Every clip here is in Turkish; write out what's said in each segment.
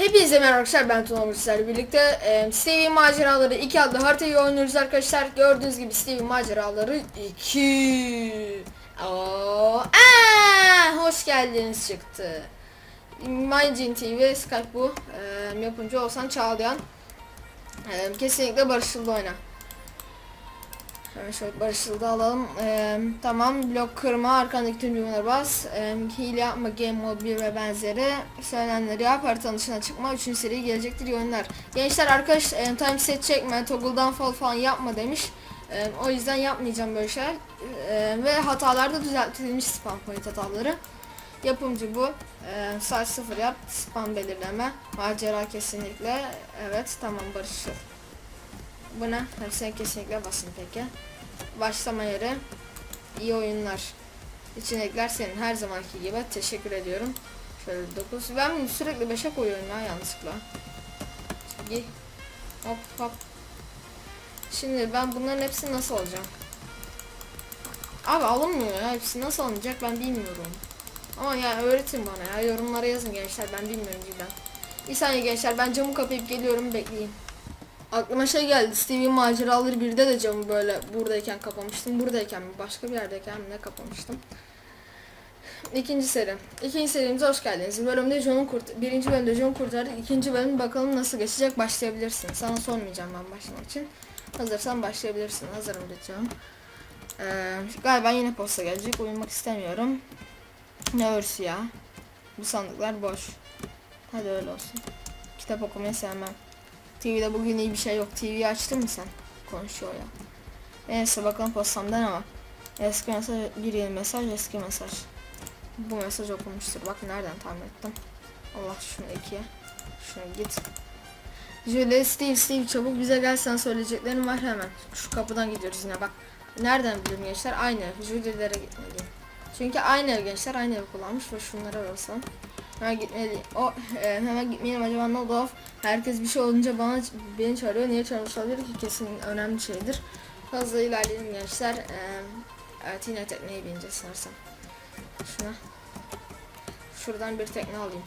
Hepinize merhaba arkadaşlar ben Tuna sizlerle birlikte. E, Stevie maceraları 2 adlı haritayı oynuyoruz arkadaşlar. Gördüğünüz gibi Stevie maceraları 2 Oo, aa, hoş geldiniz çıktı. Mycin TV Skype bu. E, yapımcı olsan Çağlayan. E, kesinlikle barışıldı oyna Hemen şöyle barışıldı alalım. Ee, tamam blok kırma arkandaki tüm düğmeleri bas. Ee, hile yapma game mode 1 ve benzeri. Söylenenleri yap haritanın dışına çıkma. 3. seri gelecektir iyi. Gençler arkadaş e, time set çekme toggle'dan fall falan yapma demiş. E, o yüzden yapmayacağım böyle şeyler. E, ve hatalar da düzeltilmiş spam point hataları. Yapımcı bu. E, saat 0 yap. Spam belirleme. Macera kesinlikle. Evet tamam barışır. Bu ne? Hepsine kesinlikle basın peki. Başlama yeri. İyi oyunlar. İçindekiler senin her zamanki gibi. Teşekkür ediyorum. Şöyle 9. Ben sürekli 5'e koyuyorum ya yanlışlıkla. Gi. Hop hop. Şimdi ben bunların hepsini nasıl alacağım? Abi alınmıyor ya. Hepsi nasıl alınacak ben bilmiyorum. Ama ya öğretin bana ya. Yorumlara yazın gençler. Ben bilmiyorum cidden. Bir saniye gençler ben camı kapayıp geliyorum bekleyin. Aklıma şey geldi. Stevie maceraları 1'de de camı böyle buradayken kapamıştım. Buradayken mi başka bir yerdeyken mi ne kapamıştım. İkinci seri. İkinci serimize hoş geldiniz. Bölümde John'un kurt birinci bölümde John kurtardık. İkinci bölüm bakalım nasıl geçecek başlayabilirsin. Sana sormayacağım ben başlamak için. Hazırsan başlayabilirsin. Hazırım diyeceğim. Ee, galiba yine posta gelecek. Uyumak istemiyorum. Ne örsü ya. Bu sandıklar boş. Hadi öyle olsun. Kitap okumayı sevmem. TV'de bugün iyi bir şey yok. TV'yi açtın mı sen? Konuşuyor ya. Neyse bakalım postamda ne. Eski mesaj, bir yeni mesaj, eski mesaj. Bu mesaj okunmuştur. Bak nereden tahmin ettim. Allah şunu ikiye. Şuna git. Julie, Steve, Steve çabuk bize gel sana söyleyeceklerim var hemen. Şu kapıdan gidiyoruz yine bak. Nereden biliyorum gençler? Aynı ev. Julie'lere gitmeliyim. Çünkü aynı ev gençler aynı ev kullanmış ve şunlara basalım. Hemen gitmeli. O e, hemen gitmeyelim acaba ne oldu? Herkes bir şey olunca bana beni çağırıyor. Niye çağırmış olabilir ki? Kesin önemli şeydir. Hızlı ilerleyelim gençler. E, evet yine tekneye bineceğiz sanırsam. Şuna. Şuradan bir tekne alayım.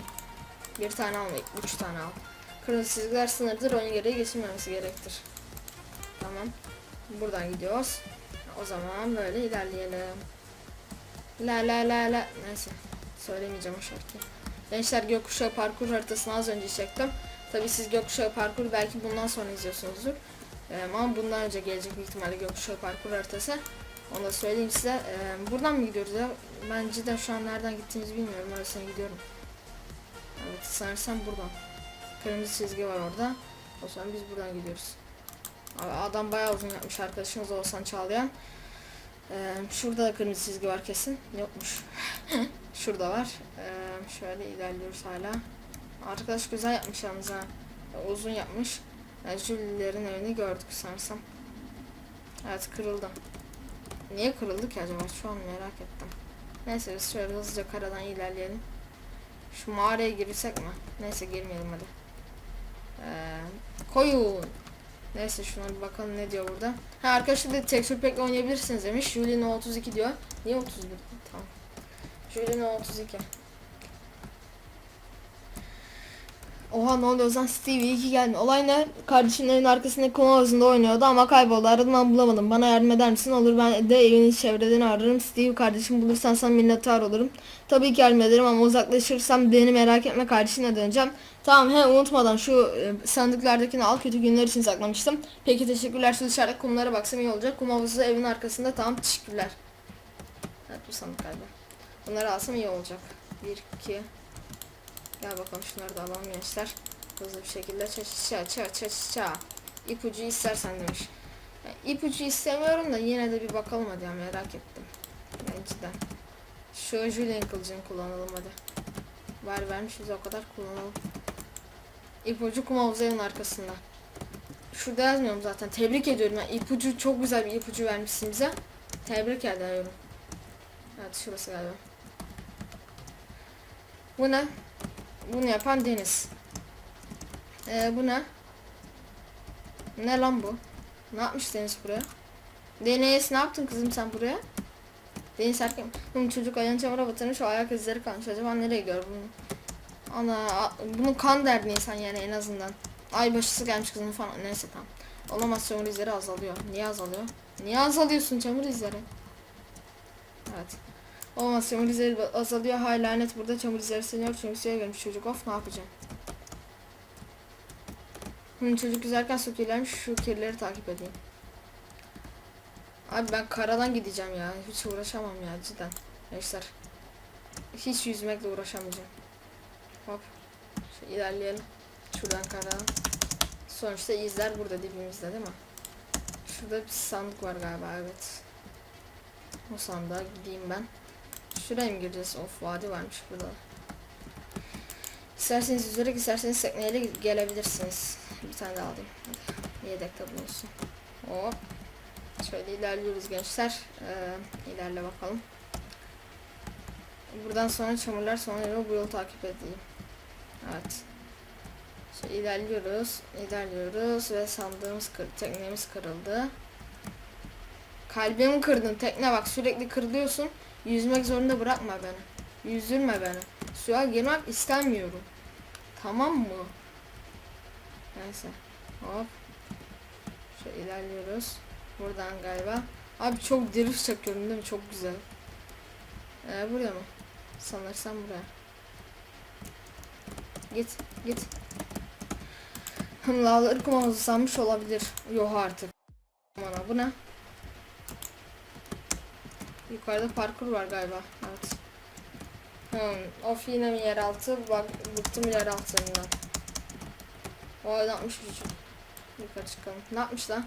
Bir tane almayayım. Üç tane al. Kırmızı çizgiler sınırdır. Oyun gereği geçilmemesi gerektir. Tamam. Buradan gidiyoruz. O zaman böyle ilerleyelim. La la la la. Neyse. Söylemeyeceğim o şarkıyı. Gençler gökkuşağı parkur haritasını az önce çektim. Tabi siz gökkuşağı parkur belki bundan sonra izliyorsunuzdur. Ee, ama bundan önce gelecek büyük ihtimalle gökkuşağı parkur haritası. Onu da söyleyeyim size. Ee, buradan mı gidiyoruz ya? Ben cidden şu an nereden gittiğimizi bilmiyorum. Orasına gidiyorum. Evet sanırsam buradan. Kırmızı çizgi var orada. O zaman biz buradan gidiyoruz. Adam bayağı uzun yapmış arkadaşımız Oğuzhan Çağlayan. Ee, şurada da kırmızı çizgi var kesin. Yokmuş. Şurada var. Ee, şöyle ilerliyoruz hala. Arkadaş güzel yapmış yalnız. Uzun yapmış. Yani evini gördük sanırsam. Evet kırıldı. Niye kırıldı ki acaba? Şu an merak ettim. Neyse biz şöyle hızlıca karadan ilerleyelim. Şu mağaraya girsek mi? Neyse girmeyelim hadi. Ee, koyun. Neyse şuna bir bakalım ne diyor burada. Ha arkadaşlar da texture pack oynayabilirsiniz demiş. Julie No 32 diyor. Niye 31? Tamam. Julie No 32. Oha ne oluyor o zaman Stevie iyi ki geldin. Olay ne? Kardeşimlerin arkasındaki kum havuzunda oynuyordu ama kayboldu. Aradım ama bulamadım. Bana yardım eder misin? Olur ben de evin çevrelerini ararım. Steve kardeşim bulursan sana minnettar olurum. Tabii ki yardım ederim ama uzaklaşırsam beni merak etme kardeşine döneceğim. Tamam he unutmadan şu e, sandıklardakini al kötü günler için saklamıştım. Peki teşekkürler şu dışarıda kumlara baksam iyi olacak. Kum havuzu evin arkasında tamam teşekkürler. Evet bu sandık galiba. Bunları alsam iyi olacak. 1, 2, Gel bakalım şunları da alalım gençler. Hızlı bir şekilde ça ça ça ça ça. İpucu istersen demiş. Yani ipucu istemiyorum da yine de bir bakalım hadi ya merak ettim. Cidden. Şu Julian kılıcını kullanalım hadi. Var vermişiz o kadar kullanalım. İpucu kum havuzunun arkasında. Şurada yazmıyorum zaten. Tebrik ediyorum. Yani ipucu çok güzel bir ipucu vermişsin bize. Tebrik ediyorum. Evet şurası galiba. Bu ne? Bunu yapan Deniz. Ee, bu ne? Ne lan bu? Ne yapmış Deniz buraya? Deniz ne yaptın kızım sen buraya? Deniz erkek Bunun çocuk ayağını çamura batırmış o ayak izleri kalmış. Acaba nereye gidiyor bunun? Ana bunu kan derdi insan yani en azından. Ay başısı gelmiş kızın falan neyse tamam. Olamaz çamur izleri azalıyor. Niye azalıyor? Niye azalıyorsun çamur izleri? Evet. Olmaz çamur izleri azalıyor. Hay lanet burada çamur izleri seniyor çünkü suya girmiş çocuk. Of ne yapacağım? Hı, çocuk yüzerken su kirlenmiş. Şu kirleri takip edeyim. Abi ben karadan gideceğim ya. Hiç uğraşamam ya cidden. Gençler. Hiç yüzmekle uğraşamayacağım. Hop. Şu ilerleyelim. Şuradan karadan. Sonuçta izler burada dibimizde değil mi? Şurada bir sandık var galiba evet. O sandığa gideyim ben. Şuraya mı gireceğiz? Of vadi varmış burada. İsterseniz yüzerek isterseniz tekneyle gelebilirsiniz. Bir tane daha alayım. Hadi. Yedekte bulunsun. Hop. Şöyle ilerliyoruz gençler. Ee, ilerle bakalım. Buradan sonra çamurlar sonra bu yolu takip edeyim. Evet. Şöyle ilerliyoruz. ilerliyoruz ve sandığımız kır, teknemiz kırıldı. Kalbimi kırdın tekne bak sürekli kırılıyorsun. Yüzmek zorunda bırakma beni. Yüzdürme beni. Suya girmek istemiyorum. Tamam mı? Neyse. Hop. Şöyle ilerliyoruz. Buradan galiba. Abi çok drift çekiyorum değil mi? Çok güzel. Ee, buraya mı? Sanırsam buraya. Git, git. Hım lavları kum havuzu sanmış olabilir. Yok artık. Bana bu ne? Yukarıda parkur var galiba. Evet. Hmm, of yine mi yeraltı? Bak bıktım yeraltından. O ne yapmış? Yukarı çıkalım. Ne yapmış lan?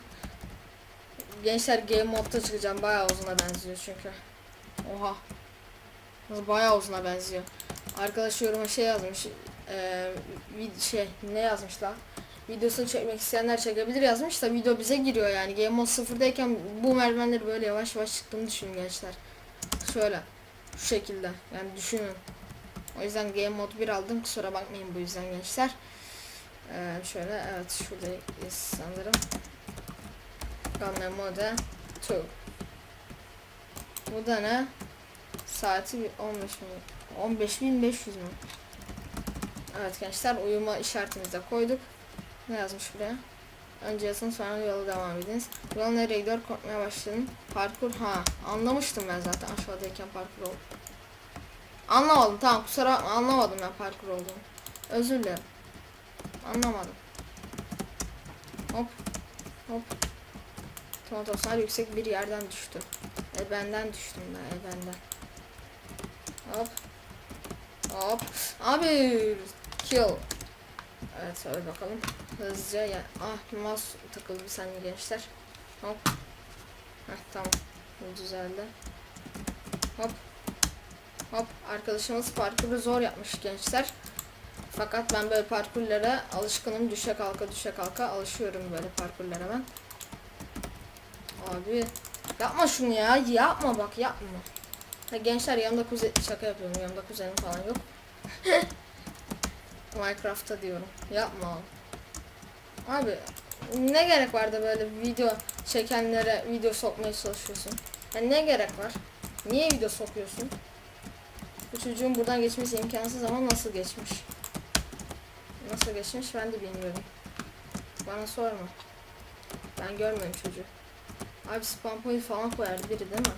Gençler game modda çıkacağım. Bayağı uzuna benziyor çünkü. Oha. Bayağı uzuna benziyor. Arkadaş yoruma şey yazmış. Vid- şey ne yazmış lan? Videosunu çekmek isteyenler çekebilir yazmış da video bize giriyor yani. Game mode sıfırdayken bu merdivenleri böyle yavaş yavaş çıktığını düşünün gençler. Şöyle. Şu şekilde. Yani düşünün. O yüzden game mode 1 aldım. Kusura bakmayın bu yüzden gençler. Ee, şöyle evet şuradayız sanırım. Game mode 2. Bu da ne? Saati bir 15 mi? 15.500 mü? Evet gençler uyuma işaretimizi de koyduk. Ne yazmış buraya? Önce yatın sonra yola devam ediniz. Yol nereye gidiyor korkmaya başladım. Parkur ha anlamıştım ben zaten aşağıdayken parkur oldu. Anlamadım tamam kusura bakma anlamadım ben parkur olduğunu. Özür dilerim. Anlamadım. Hop hop. Tomatoslar yüksek bir yerden düştü. E benden düştüm ben e benden. Hop. Hop. Abi kill. Evet söyle bakalım. Hızlıca ya. Ah mouse takıldı bir saniye gençler. Hop. Heh tamam. Bu düzeldi. Hop. Hop. Arkadaşımız parkuru zor yapmış gençler. Fakat ben böyle parkurlara alışkınım. Düşe kalka düşe kalka alışıyorum böyle parkurlara ben. Abi yapma şunu ya. Yapma bak yapma. Ha, gençler yanımda kuzen şaka yapıyorum. Yanımda kuzenim falan yok. Minecraft'ta diyorum. Yapma oğlum. Abi ne gerek vardı böyle video çekenlere video sokmaya çalışıyorsun? Yani ne gerek var? Niye video sokuyorsun? Bu çocuğun buradan geçmesi imkansız ama nasıl geçmiş? Nasıl geçmiş ben de bilmiyorum. Bana sorma. Ben görmedim çocuğu. Abi spam point falan koyardı biri değil mi?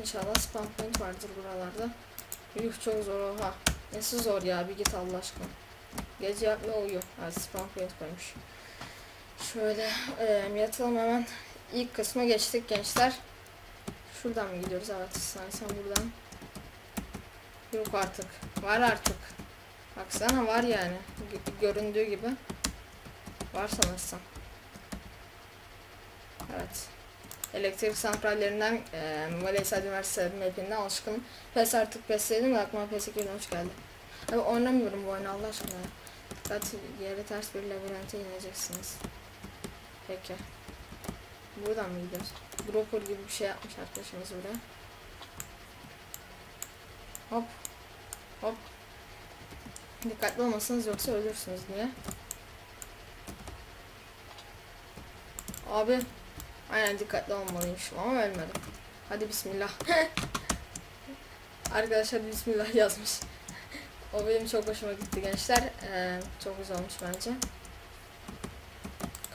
İnşallah spam point vardır buralarda. Yuh çok zor oha. Nesi zor ya bir git Allah aşkına. Gece yapma uyuyor. Evet spam point koymuş. Şöyle e, yatalım hemen. İlk kısma geçtik gençler. Şuradan mı gidiyoruz? Evet sanırsam buradan. Yok artık. Var artık. Baksana var yani. Göründüğü gibi. Var sanırsam. Evet. Elektrik santrallerinden e, Valeysa Üniversitesi map'inden alışkınım. PES artık PES dedim de PES 2013 geldi. Abi oynamıyorum bu oyunu Allah aşkına Dikkat yere ters bir labirente ineceksiniz. Peki. Buradan mı gidiyoruz? Broker gibi bir şey yapmış arkadaşımız buraya. Hop. Hop. Dikkatli olmasanız yoksa ölürsünüz diye. Abi. Aynen dikkatli olmalıymışım ama ölmedim. Hadi bismillah. Arkadaşlar bismillah yazmış. O benim çok hoşuma gitti gençler. Ee, çok güzel olmuş bence.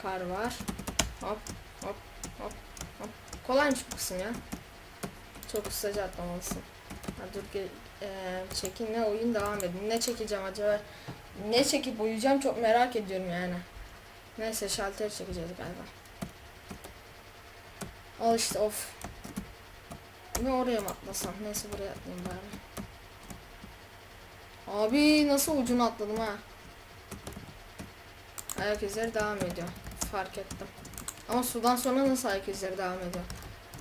Kar var. Hop hop hop hop. Kolaymış bu kısım ya. Çok ustaca atlamalısın. Ha, dur ge- ee, çekinle oyun devam edin. Ne çekeceğim acaba? Ne çekip uyuyacağım çok merak ediyorum yani. Neyse şalter çekeceğiz galiba. Al işte of. Ne oraya mı atlasam? Neyse buraya atlayayım bari. Abi nasıl ucunu atladım ha. Ayak izleri devam ediyor. Fark ettim. Ama sudan sonra nasıl ayak izleri devam ediyor?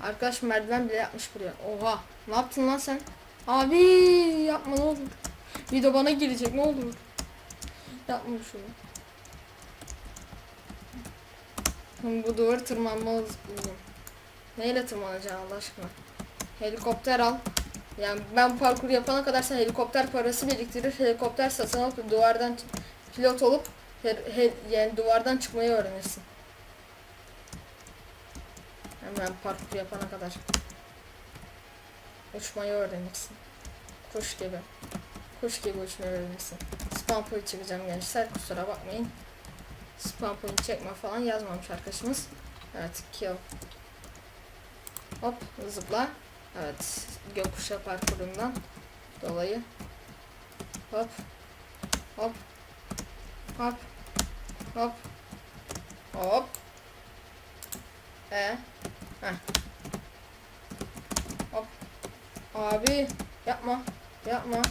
Arkadaş merdiven bile yapmış buraya. Oha. Ne yaptın lan sen? Abi yapma ne olur. Video bana girecek ne olur. Yapma şunu. Bu duvarı tırmanmalıyız. Neyle tırmanacaksın Allah aşkına? Helikopter al. Yani ben parkur yapana kadar sen helikopter parası biriktirir, helikopter satın alıp duvardan pilot olup her- he- yani duvardan çıkmayı öğrenirsin. Hemen parkur yapana kadar. Uçmayı öğrenirsin. Kuş gibi. Kuş gibi uçmayı öğrenirsin. Spam point çekeceğim gençler kusura bakmayın. Spam point çekme falan yazmamış arkadaşımız. Evet kill. Hop zıpla. Evet gökkuşağı parkurundan dolayı. Hop. Hop. Hop. Hop. Hop. E. Heh. Hop. Abi yapma. Yapma.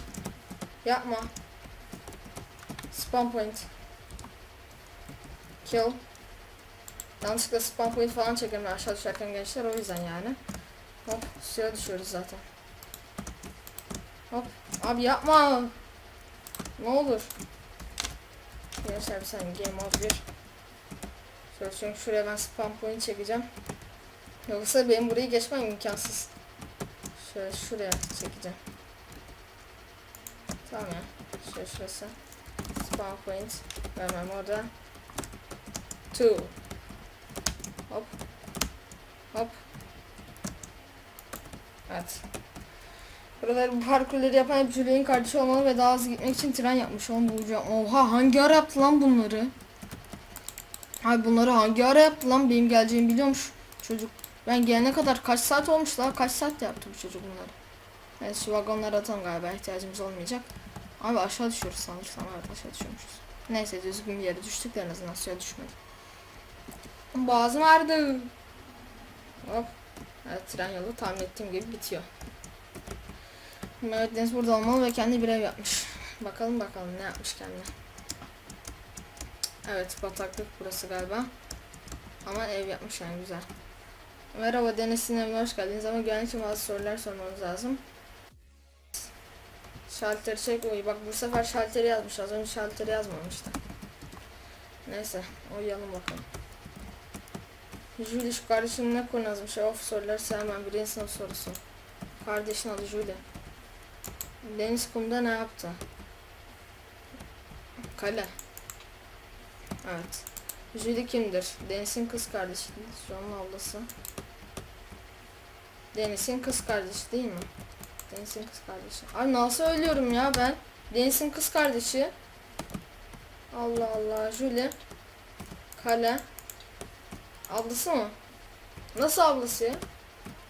Yapma. Spawn point. Kill. Yanlışlıkla spawn point falan çekerim aşağı düşerken gençler o yüzden yani. Hop suya düşüyoruz zaten. Hop. Abi yapma. Ne olur. Gençler bir saniye game mode 1. Şöyle çünkü şuraya ben spam point çekeceğim. Yoksa benim burayı geçmem imkansız. Şöyle şuraya çekeceğim. Tamam ya. Şöyle şurası. Spawn point. Vermem orada. Two. Hop. Hop. Evet. Buraları bu parkurları yapan hep Julia'nın kardeşi olmalı ve daha hızlı gitmek için tren yapmış. Onu bulacağım. Oha hangi ara yaptı lan bunları? Ay bunları hangi ara yaptı lan? Benim geleceğimi biliyormuş çocuk. Ben gelene kadar kaç saat olmuş daha kaç saatte yaptı bu çocuk bunları. Evet şu vagonları atalım galiba ihtiyacımız olmayacak. Abi aşağı düşüyoruz sanırsam evet aşağı düşüyormuşuz. Neyse düzgün bir yere düştük de en azından suya düşmedik. Boğazım ağrıdı. Hop. Evet tren yolu tahmin ettiğim gibi bitiyor. Mehmet Deniz burada olmalı ve kendi bir ev yapmış. Bakalım bakalım ne yapmış kendine. Evet bataklık burası galiba. Ama ev yapmış yani güzel. Merhaba Deniz'in evine hoş geldiniz ama güvenlik için bazı sorular sormamız lazım. Şalteri çek uyu. Bak bu sefer şalteri yazmış. Az önce şalteri yazmamıştı. Neyse uyuyalım bakalım. Julie şu kardeşim ne konu? Of soruları sevmem. Birinci sınıf sorusu. Kardeşin adı Julie. Deniz kumda ne yaptı? Kale. Evet. Julie kimdir? Deniz'in kız kardeşi. John'un ablası. Deniz'in kız kardeşi değil mi? Deniz'in kız kardeşi. Ay nasıl ölüyorum ya ben? Deniz'in kız kardeşi. Allah Allah. Julie. Kale. Ablası mı? Nasıl ablası ya?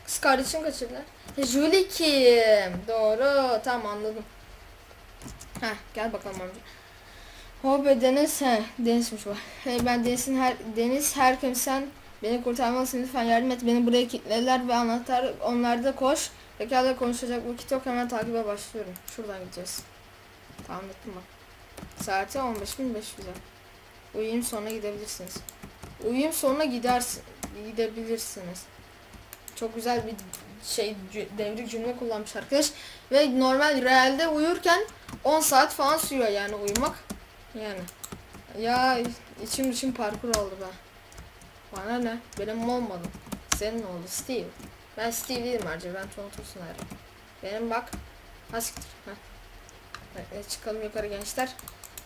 Kız kardeşini kaçırdılar. Julie kim? Doğru. Tamam anladım. Heh gel bakalım amca. Hobe Deniz he Deniz'miş bu. Hey ben Deniz'in her Deniz her kimsen beni kurtarmalısın lütfen yardım et. Beni buraya kilitlediler ve anahtar onlarda koş. Pekala konuşacak vakit yok hemen takibe başlıyorum. Şuradan gideceğiz. Tamam ettim bak. Saati 15.500 Uyuyayım sonra gidebilirsiniz. Uyuyayım sonra gidersin gidebilirsiniz. Çok güzel bir şey devrik cümle kullanmış arkadaş ve normal realde uyurken 10 saat falan sürüyor yani uyumak. Yani ya içim içim parkur oldu be. Bana ne? Benim olmadı. Senin oldu Steve. Ben Steve değilim ayrıca ben Tontosun ayrı. Benim bak. Ha siktir. Heh. Çıkalım yukarı gençler.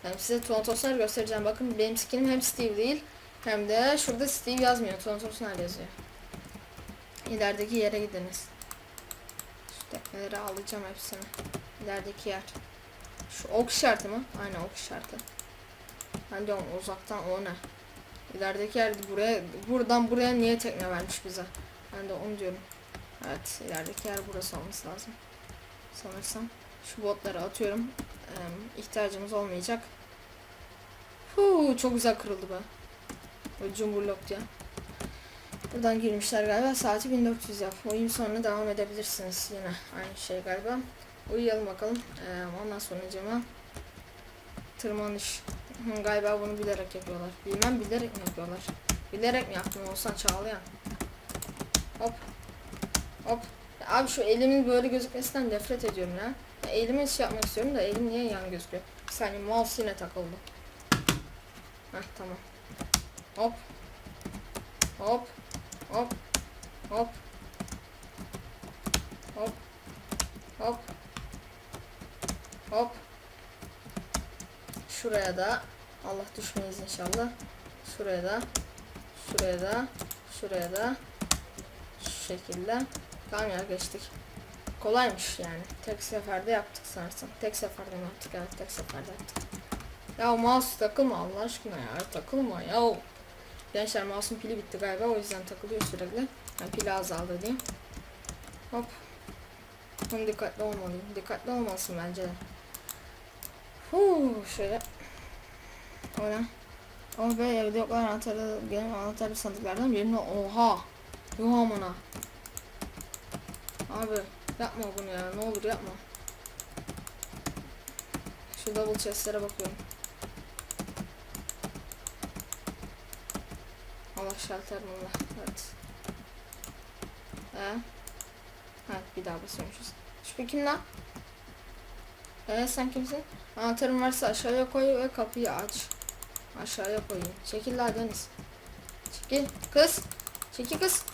Ben size Tontoslar göstereceğim. Bakın benim skinim hem Steve değil hem de şurada Steve yazmıyor. Tontoslar yazıyor. İlerideki yere gidiniz. Şu tekneleri alacağım hepsini. İlerideki yer. Şu ok işareti mi? Aynen ok işareti. Ben diyorum uzaktan o ne? İlerideki yer buraya buradan buraya niye tekne vermiş bize? Ben de onu diyorum. Evet ilerideki yer burası olması lazım. Sanırsam. Şu botları atıyorum. Ee, ihtiyacımız olmayacak. Huu, çok güzel kırıldı be. Böyle diye. Buradan girmişler galiba. Saati 1400 yap. Oyun sonra devam edebilirsiniz yine. Aynı şey galiba. Uyuyalım bakalım. Ee, ondan sonra cama tırmanış. Hı, galiba bunu bilerek yapıyorlar. Bilmem bilerek mi yapıyorlar. Bilerek mi yaptın olsan çağlayan. Hop. Hop. Ya abi şu elimin böyle gözükmesinden nefret ediyorum ya. ya elimi şey yapmak istiyorum da elim niye yan gözüküyor? Bir saniye mouse yine takıldı. Heh tamam. Hop. Hop. Hop. Hop. Hop. Hop. Hop. Şuraya da Allah düşmeyiz inşallah. Şuraya da. Şuraya da. Şuraya da. Şu şekilde. Tamam ya geçtik. Kolaymış yani. Tek seferde yaptık sanırsam. Tek seferde yaptık? Evet tek seferde yaptık. Ya mouse takılma Allah aşkına ya. Takılma ya. Gençler mouse'un pili bitti galiba o yüzden takılıyor sürekli. Yani pili azaldı diyeyim. Hop. Bunu dikkatli olmalıyım. Dikkatli olmalısın bence de. Huu, şöyle. O ne? Oh be evde yoklar anahtarı benim anahtarı sandıklardan birini oha. Yuh amına. Abi yapma bunu ya ne olur yapma. Şu double chestlere bakıyorum. Allah şalter bunlar. Evet. Ee? Evet bir daha basıyormuşuz. Şu kim lan? Ee sen kimsin? Anahtarın varsa aşağıya koy ve kapıyı aç. Aşağıya koyayım. Çekil la Deniz. Çekil. Kız. Çekil kız.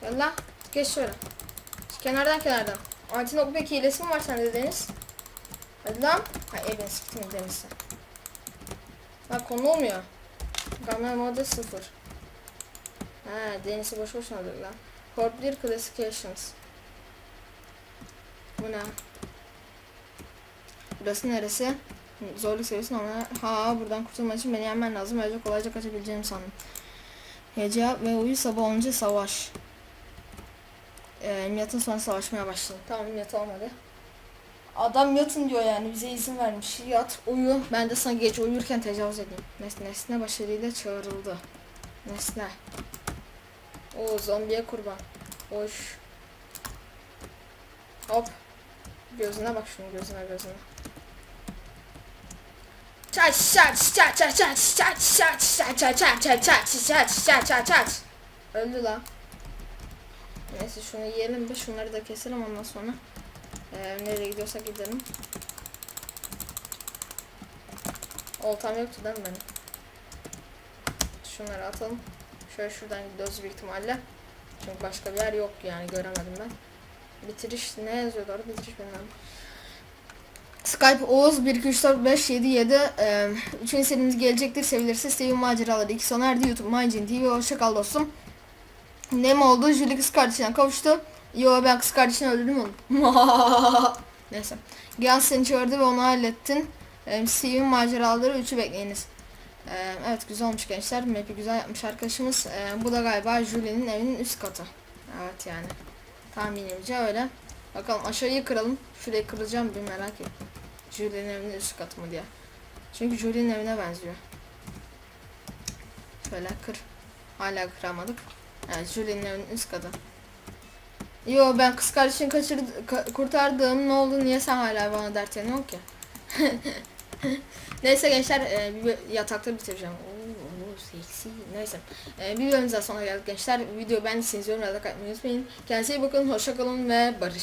Gel la. Geç şöyle. Kenardan kenardan. Antin okbek hilesi mi var sende Deniz? Hadi lan. Ha evin siktim Deniz sen. Bak konu olmuyor. Kamera modu 0. Ha Deniz'i boş boşuna aldık lan. 1 Classifications. Bu ne? Burası neresi? Zorluk seviyesi normal. Ha buradan kurtulmak için beni yenmen lazım. Öyle kolayca kaçabileceğimi sandım. Gece ve uyu sabah olunca savaş. Ee, yatın sonra savaşmaya başladım. Tamam yat olmadı. Adam yatın diyor yani bize izin vermiş. Yat, uyu. Ben de sana gece uyurken tecavüz edeyim. Nes nesne başarıyla çağrıldı. Nesne. O zombiye kurban. Hoş. Hop. Gözüne bak şunun gözüne gözüne. Çat çat çat çat çat çat çat çat çat çat çat çat çat çat çat çat Öldü lan. Neyse şunu yiyelim bir şunları da keselim ondan sonra. Ee, nereye gidiyorsak gidelim. Oltam yoktu değil mi benim? Şunları atalım. Şöyle şuradan gidiyoruz büyük ihtimalle. Çünkü başka bir yer yok yani göremedim ben. Bitiriş ne yazıyordu orada bitiriş bilmem. Skype Oğuz 1 2 3 4 5 7 7 e, Üçüncü serimiz gelecektir sevilirse Steven maceraları 2 sona erdi YouTube Mycin TV hoşçakal dostum Ne mi oldu? Julie kız kardeşine kavuştu Yo ben kız kardeşini öldürdüm onu Neyse Gans seni çağırdı ve onu hallettin e, Steven maceraları 3'ü bekleyiniz e, Evet güzel olmuş gençler Map'i güzel yapmış arkadaşımız e, Bu da galiba Julie'nin evinin üst katı Evet yani Tahminimce öyle Bakalım aşağıyı kıralım. Şurayı kıracağım bir merak ettim. Julie'nin evinin üst katı mı diye. Çünkü Julie'nin evine benziyor. Şöyle kır. Hala kıramadık. Evet Julie'nin evinin üst katı. Yo ben kız kardeşini kaçırdı, ka- kurtardım. Ne oldu? Niye sen hala bana dert yanıyorsun ki? Neyse gençler e, bir yatakta bitireceğim. Oo, seksi. Neyse. E, bir bölümümüzden sonra geldik gençler. Video beğendiyseniz yorumlarda katmayı unutmayın. Kendinize iyi bakın. Hoşça kalın ve barış.